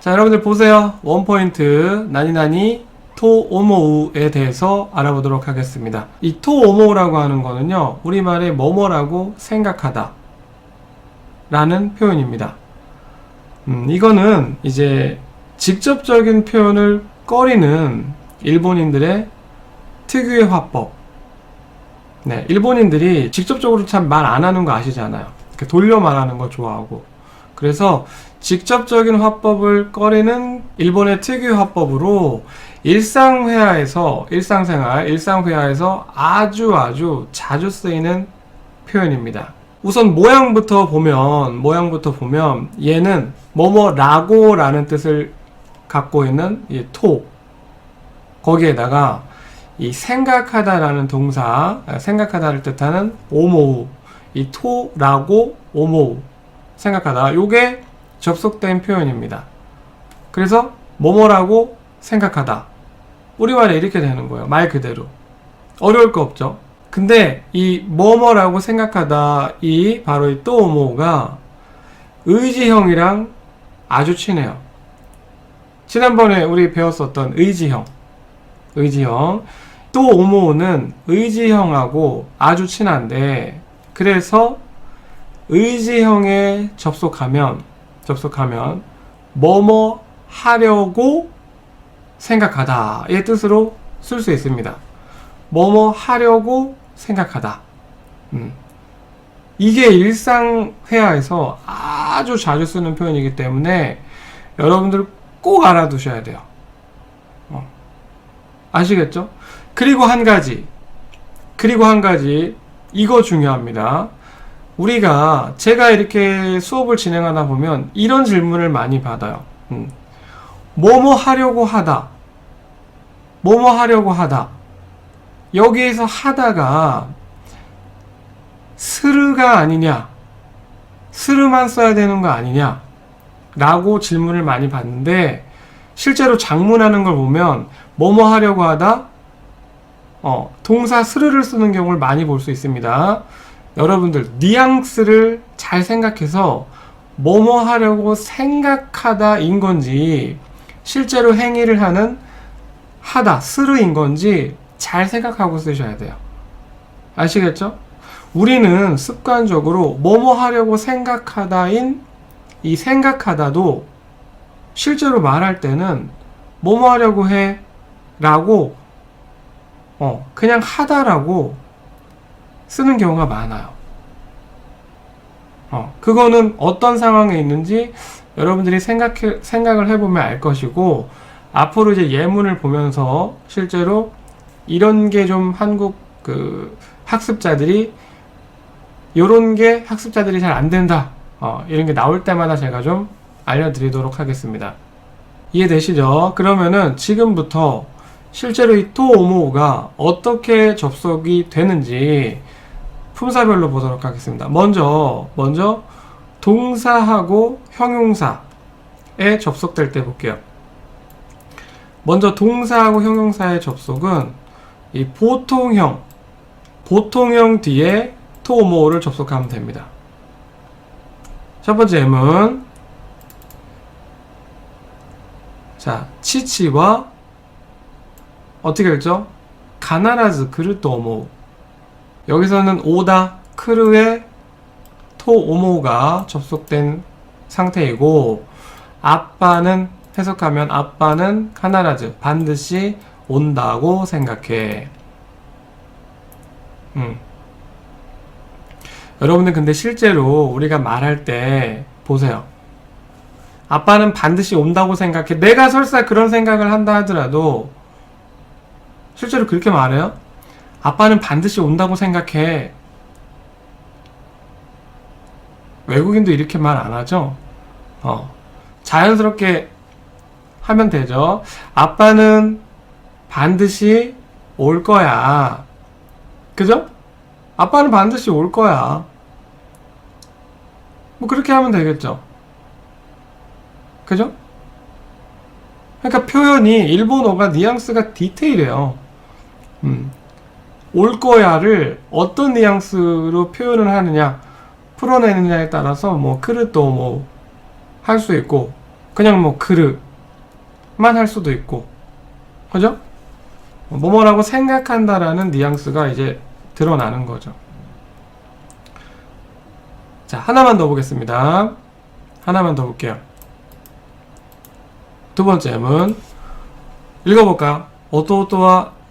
자, 여러분들 보세요. 원포인트 나니나니 토오모우에 대해서 알아보도록 하겠습니다. 이 토오모우라고 하는 거는요, 우리말의 뭐뭐라고 생각하다. 라는 표현입니다. 음, 이거는 이제 직접적인 표현을 꺼리는 일본인들의 특유의 화법. 네, 일본인들이 직접적으로 참 말 안 하는 거 아시잖아요. 돌려 말하는 거 좋아하고. 그래서 직접적인 화법을 꺼리는 일본의 특유의 화법으로 일상회화에서, 일상생활, 일상회화에서 아주 아주 자주 쓰이는 표현입니다. 우선 모양부터 보면, 모양부터 보면 얘는 뭐뭐라고 라는 뜻을 갖고 있는 이 토. 거기에다가 이 생각하다라는 동사, 아, 생각하다를 뜻하는 오모우, 이 토라고 오모우, 생각하다. 요게 접속된 표현입니다. 그래서 뭐뭐라고 생각하다. 우리말에 이렇게 되는 거예요. 말 그대로. 어려울 거 없죠. 근데 이 뭐뭐라고 생각하다 이 바로 이 또오모가 의지형이랑 아주 친해요. 지난번에 우리 배웠었던 의지형. 의지형. 또 오모는 의지형하고 아주 친한데 그래서 의지형에 접속하면 접속하면 뭐뭐 하려고 생각하다의 뜻으로 쓸 수 있습니다. 뭐뭐 하려고 생각하다. 음. 이게 일상 회화에서 아주 자주 쓰는 표현이기 때문에 여러분들 꼭 알아두셔야 돼요. 어. 아시겠죠? 그리고 한 가지, 그리고 한 가지, 이거 중요합니다. 우리가 제가 이렇게 수업을 진행하다 보면 이런 질문을 많이 받아요. 음. 뭐뭐 하려고 하다. 뭐뭐 하려고 하다. 여기에서 하다가 스르가 아니냐. 스르만 써야 되는 거 아니냐. 라고 질문을 많이 받는데 실제로 장문하는 걸 보면 뭐뭐 하려고 하다 어, 동사 스르를 쓰는 경우를 많이 볼 수 있습니다. 여러분들 뉘앙스를 잘 생각해서 뭐뭐 하려고 생각하다인 건지 실제로 행위를 하는 하다 스르인 건지 잘 생각하고 쓰셔야 돼요. 아시겠죠? 우리는 습관적으로 뭐뭐 하려고 생각하다인 이 생각하다도 실제로 말할 때는 뭐뭐 하려고 해 라고 어 그냥 하다라고 쓰는 경우가 많아요. 어, 그거는 어떤 상황에 있는지 여러분들이 생각해, 생각을 해보면 알 것이고, 앞으로 이제 예문을 보면서 실제로 이런 게 좀 한국 그 학습자들이 요런 게 학습자들이 잘 안 된다. 어, 이런 게 나올 때마다 제가 좀 알려드리도록 하겠습니다. 이해되시죠? 그러면은 지금부터 실제로 이 토오모가 어떻게 접속이 되는지 품사별로 보도록 하겠습니다. 먼저, 먼저, 동사하고 형용사에 접속될 때 볼게요. 먼저 동사하고 형용사의 접속은 이 보통형, 보통형 뒤에 토모를 접속하면 됩니다. 첫 번째 예문. 자, 치치와 어떻게 읽죠? 가나라즈 오모. 여기서는 오다 크르의 토 오모가 접속된 상태이고 아빠는 해석하면 아빠는 카나라즈 반드시 온다고 생각해. 음. 여러분들 근데 실제로 우리가 말할 때 보세요. 아빠는 반드시 온다고 생각해. 내가 설사 그런 생각을 한다 하더라도 실제로 그렇게 말해요? 아빠는 반드시 온다고 생각해. 외국인도 이렇게 말 안 하죠? 어. 자연스럽게 하면 되죠. 아빠는 반드시 올 거야. 그죠? 아빠는 반드시 올 거야. 뭐 그렇게 하면 되겠죠. 그죠? 그러니까 표현이 일본어가 뉘앙스가 디테일해요. 음. 올 거야를 어떤 뉘앙스로 표현을 하느냐, 풀어내느냐에 따라서 뭐 크르또 뭐할 수 있고 그냥 뭐 그릇만 할 수도 있고 그죠? 뭐뭐라고 생각한다라는 뉘앙스가 이제 드러나는 거죠. 자, 하나만 더 보겠습니다. 하나만 더 볼게요. 두 번째는 읽어볼까요? 오토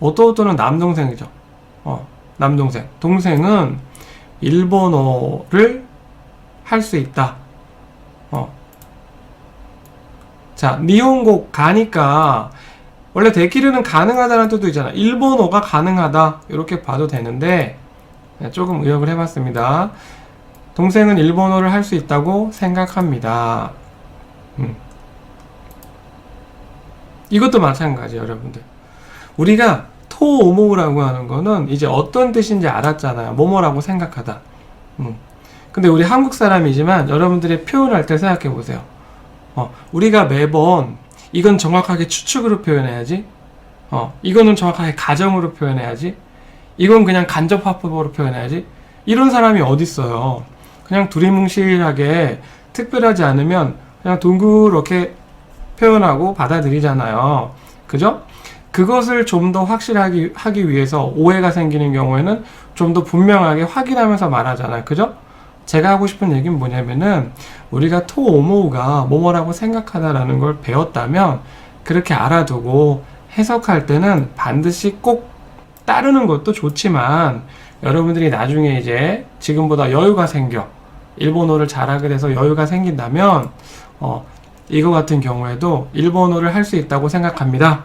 오토오토는 남동생이죠. 어, 남동생. 동생은 일본어를 할 수 있다. 어. 자, 니혼고 가니까 원래 데키르는 가능하다는 뜻도 있잖아. 일본어가 가능하다. 이렇게 봐도 되는데 네, 조금 의역을 해봤습니다. 동생은 일본어를 할 수 있다고 생각합니다. 음. 이것도 마찬가지예요, 여러분들. 우리가 토오모라고 하는 거는 이제 어떤 뜻인지 알았잖아요. 뭐뭐라고 생각하다. 음. 근데 우리 한국 사람이지만 여러분들이 표현할 때 생각해 보세요. 어, 우리가 매번 이건 정확하게 추측으로 표현해야지. 어, 이거는 정확하게 가정으로 표현해야지. 이건 그냥 간접 화법으로 표현해야지. 이런 사람이 어딨어요. 그냥 두리뭉실하게 특별하지 않으면 그냥 둥그렇게 표현하고 받아들이잖아요. 그죠? 그것을 좀 더 확실하게 하기 위해서 오해가 생기는 경우에는 좀 더 분명하게 확인하면서 말하잖아요. 그죠? 제가 하고 싶은 얘기는 뭐냐면은 우리가 토오모우가 뭐뭐라고 생각하다라는 걸 배웠다면 그렇게 알아두고 해석할 때는 반드시 꼭 따르는 것도 좋지만 여러분들이 나중에 이제 지금보다 여유가 생겨 일본어를 잘하게 돼서 여유가 생긴다면 어, 이거 같은 경우에도 일본어를 할 수 있다고 생각합니다.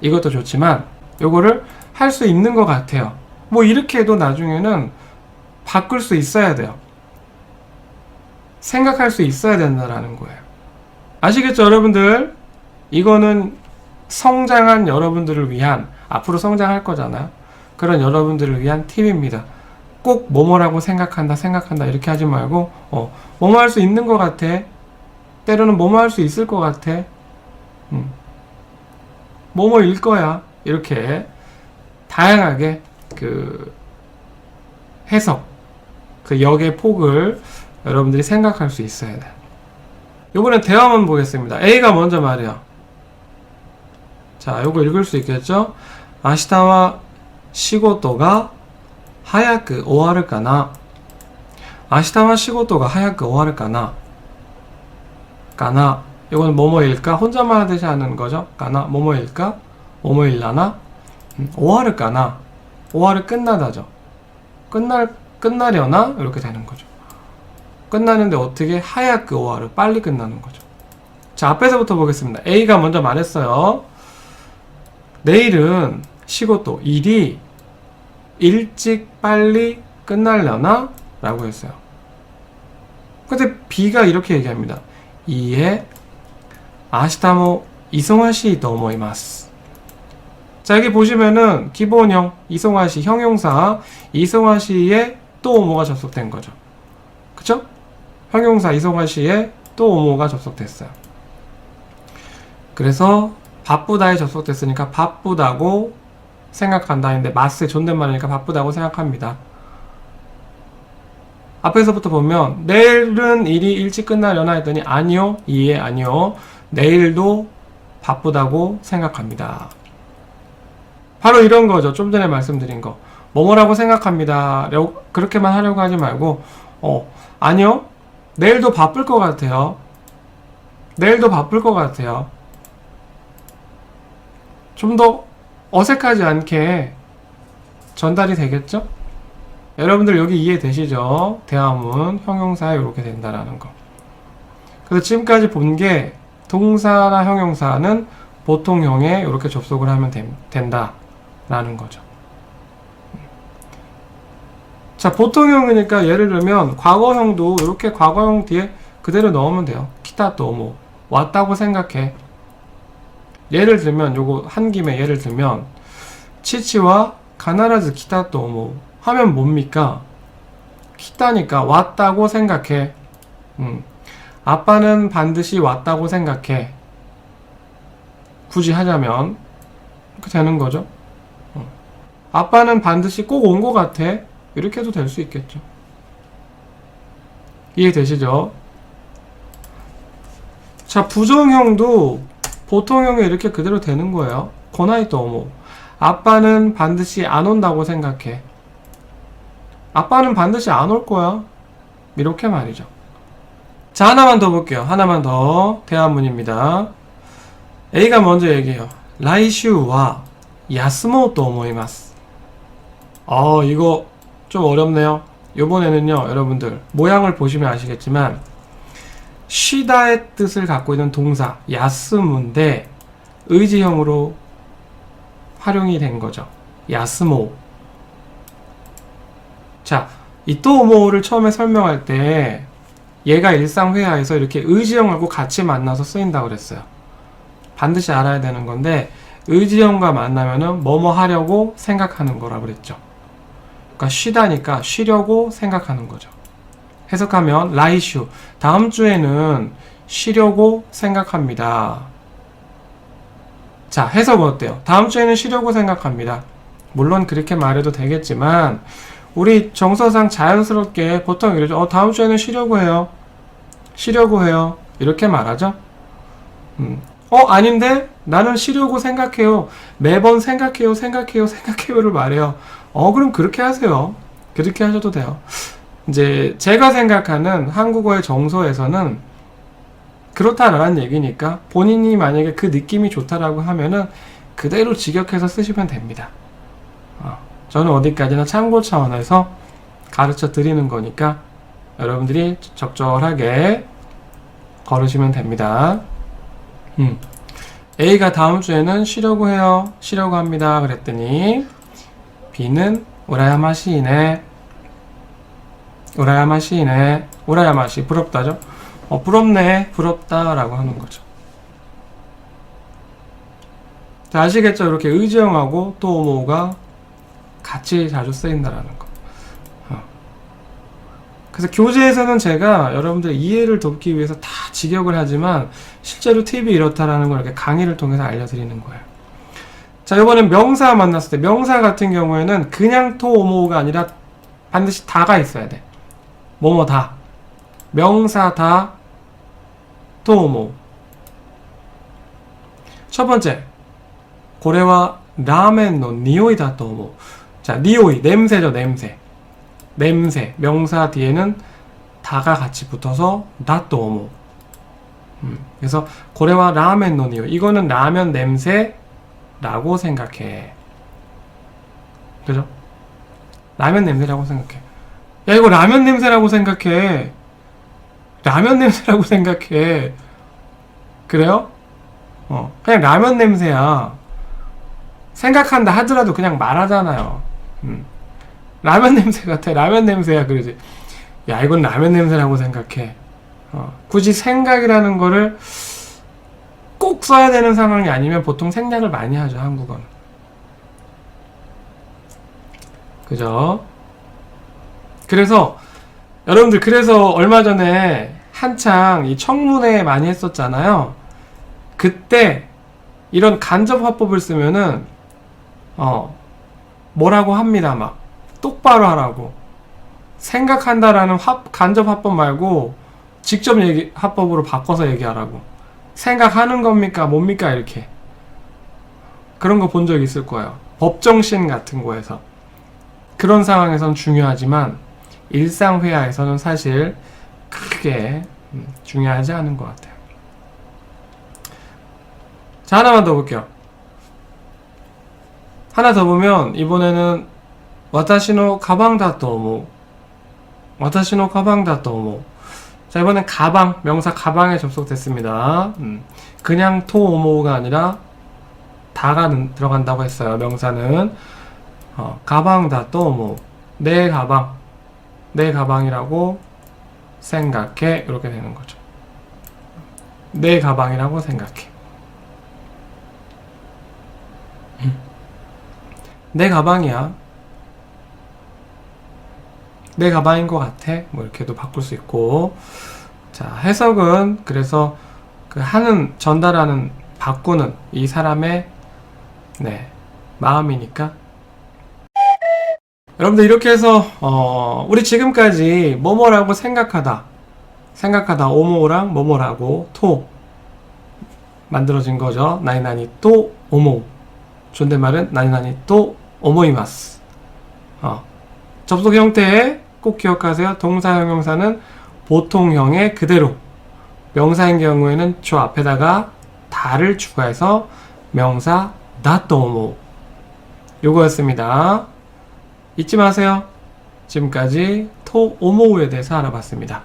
이것도 좋지만 요거를 할 수 있는 것 같아요. 뭐 이렇게 해도 나중에는 바꿀 수 있어야 돼요. 생각할 수 있어야 된다라는 거예요. 아시겠죠, 여러분들? 이거는 성장한 여러분들을 위한 앞으로 성장할 거잖아요. 그런 여러분들을 위한 팁입니다. 꼭 뭐뭐라고 생각한다, 생각한다 이렇게 하지 말고 어, 뭐뭐 할 수 있는 것 같아. 때로는 뭐뭐 할 수 있을 것 같아. 뭐뭐일 거야. 이렇게 다양하게 그 해석, 그 역의 폭을 여러분들이 생각할 수 있어야 돼. 요번엔 대화문 보겠습니다. A가 먼저 말이야. 자, 요거 읽을 수 있겠죠? 아시타와 시고토가 하야크 오하르까나 아시타와 시고토가 하야크 오하르까나 까나 이건 뭐뭐일까? 혼잣말 하듯이 하는 거죠. 까나 뭐뭐일까? 뭐뭐일라나? 음, 오하르까나? 오하르 끝나다죠. 끝날 끝나려나? 이렇게 되는 거죠. 끝나는데 어떻게 하야크 그 오하르 빨리 끝나는 거죠. 자 앞에서부터 보겠습니다. A가 먼저 말했어요. 내일은 시고또 일이 일찍 빨리 끝날려나? 라고 했어요. 근데 B가 이렇게 얘기합니다. 이에 明日も忙しいと思います. 자, 여기 보시면은 기본형, 이송하시, 형용사, 이송하시에 또 오모가 접속된 거죠. 그쵸? 형용사 이송하시에 또 오모가 접속됐어요. 그래서 바쁘다에 접속됐으니까 바쁘다고 생각한다 했는데 마스 존댓말이니까 바쁘다고 생각합니다. 앞에서부터 보면 내일은 일이 일찍 끝나려나 했더니 아니요, 이해 아니요. 내일도 바쁘다고 생각합니다. 바로 이런 거죠. 좀 전에 말씀드린 거. 뭐뭐라고 생각합니다. 려- 그렇게만 하려고 하지 말고, 어, 아니요. 내일도 바쁠 것 같아요. 내일도 바쁠 것 같아요. 좀 더 어색하지 않게 전달이 되겠죠? 여러분들 여기 이해되시죠? 대화문, 형용사에 이렇게 된다라는 거. 그래서 지금까지 본게 동사나 형용사는 보통형에 이렇게 접속을 하면 됨- 된다 라는 거죠. 자, 보통형이니까 예를 들면 과거형도 이렇게 과거형 뒤에 그대로 넣으면 돼요. 키타 또모 왔다고 생각해. 예를 들면 요거 한 김에 예를 들면 치치와 가나라즈 기타 또뭐 하면 뭡니까? 기타니까 왔다고 생각해. 음. 아빠는 반드시 왔다고 생각해. 굳이 하자면 그렇게 되는 거죠. 어. 아빠는 반드시 꼭 온 것 같아. 이렇게 해도 될 수 있겠죠. 이해되시죠? 자, 부정형도 보통형이 이렇게 그대로 되는 거예요. 고나이 또모. 아빠는 반드시 안 온다고 생각해. 아빠는 반드시 안 올 거야. 이렇게 말이죠. 자, 하나만 더 볼게요. 하나만 더. 대화문입니다. A가 먼저 얘기해요. 라이슈와 야스모 또 모이마스. 어, 이거 좀 어렵네요. 요번에는요, 여러분들, 모양을 보시면 아시겠지만, 쉬다의 뜻을 갖고 있는 동사, 야스무인데, 의지형으로 활용이 된 거죠. 야스모. 자, 이 또모를 처음에 설명할 때, 얘가 일상회화에서 이렇게 의지형하고 같이 만나서 쓰인다고 그랬어요. 반드시 알아야 되는 건데, 의지형과 만나면은 뭐뭐 하려고 생각하는 거라 그랬죠. 그러니까 쉬다니까 쉬려고 생각하는 거죠. 해석하면 라이슈 다음 주에는 쉬려고 생각합니다. 자 해석은 어때요? 다음 주에는 쉬려고 생각합니다. 물론 그렇게 말해도 되겠지만 우리 정서상 자연스럽게 보통 이러죠. 어 다음 주에는 쉬려고 해요. 쉬려고 해요. 이렇게 말하죠. 음. 어 아닌데 나는 쉬려고 생각해요. 매번 생각해요, 생각해요, 생각해요를 말해요. 어, 그럼 그렇게 하세요. 그렇게 하셔도 돼요. 이제 제가 생각하는 한국어의 정서에서는 그렇다라는 얘기니까 본인이 만약에 그 느낌이 좋다라고 하면은 그대로 직역해서 쓰시면 됩니다. 어, 저는 어디까지나 참고 차원에서 가르쳐 드리는 거니까 여러분들이 적절하게 걸으시면 됩니다. 음. A가 다음 주에는 쉬려고 해요. 쉬려고 합니다. 그랬더니 B는 우라야마시이네. 우라야마시이네. 우라야마시 부럽다죠? 어 부럽네. 부럽다라고 하는 거죠. 자, 아시겠죠? 이렇게 의지형하고 또 오모가 같이 자주 쓰인다라는 거. 어. 그래서 교재에서는 제가 여러분들 이해를 돕기 위해서 다 직역을 하지만 실제로 팁이 이렇다라는 걸 이렇게 강의를 통해서 알려드리는 거예요. 자, 이번엔 명사 만났을 때 명사 같은 경우에는 그냥 토오모가 아니라 반드시 다가 있어야 돼. 뭐뭐 다. 명사 다 토오모. 첫 번째. 고래와 라멘 노 니오이다 토오모. 자, 니오이 냄새죠, 냄새. 냄새. 명사 뒤에는 다가 같이 붙어서 다또 오모. 음, 그래서 고래와 라멘 논이요. 이거는 라면 냄새라고 생각해. 그죠? 라면 냄새라고 생각해. 야 이거 라면 냄새라고 생각해. 라면 냄새라고 생각해. 그래요? 어, 그냥 라면 냄새야. 생각한다 하더라도 그냥 말하잖아요. 음. 라면 냄새 같아. 라면 냄새야. 그러지. 야, 이건 라면 냄새라고 생각해. 어, 굳이 생각이라는 거를 꼭 써야 되는 상황이 아니면 보통 생략을 많이 하죠, 한국어는. 그죠? 그래서, 여러분들, 그래서 얼마 전에 한창 이 청문회 많이 했었잖아요. 그때 이런 간접 화법을 쓰면은, 어, 뭐라고 합니다, 막. 똑바로 하라고. 생각한다라는 합, 간접 화법 말고 직접 얘기, 합법으로 바꿔서 얘기하라고. 생각하는 겁니까? 뭡니까? 이렇게. 그런 거 본 적 있을 거예요. 법정신 같은 거에서. 그런 상황에선 중요하지만, 일상 회화에서는 사실 크게 음, 중요하지 않은 것 같아요. 자, 하나만 더 볼게요. 하나 더 보면, 이번에는, 私の 가방 다 너무 私の 가방 다 너무 자 이번엔 가방 명사 가방에 접속됐습니다 음, 그냥 토오모가 아니라 다가 는- 들어간다고 했어요 명사는 어, 가방 다 또모 내 가방 내 가방이라고 생각해 이렇게 되는 거죠 내 가방이라고 생각해. 음. 내 가방이야. 내 가방인 것 같아. 뭐 이렇게도 바꿀 수 있고. 자, 해석은 그래서 그 하는, 전달하는, 바꾸는 이 사람의 네, 마음이니까. 여러분들 이렇게 해서 어, 우리 지금까지 뭐뭐라고 생각하다, 생각하다 오모랑 뭐뭐라고 토 만들어진 거죠. 나이나니 또 오모. 존댓말은 나이나니 또 오모이마스. 어. 접속 형태 꼭 기억하세요. 동사 형용사는 보통형의 그대로. 명사인 경우에는 저 앞에다가 다를 추가해서 명사 다또모 요거였습니다. 잊지 마세요. 지금까지 토 오모우에 대해서 알아봤습니다.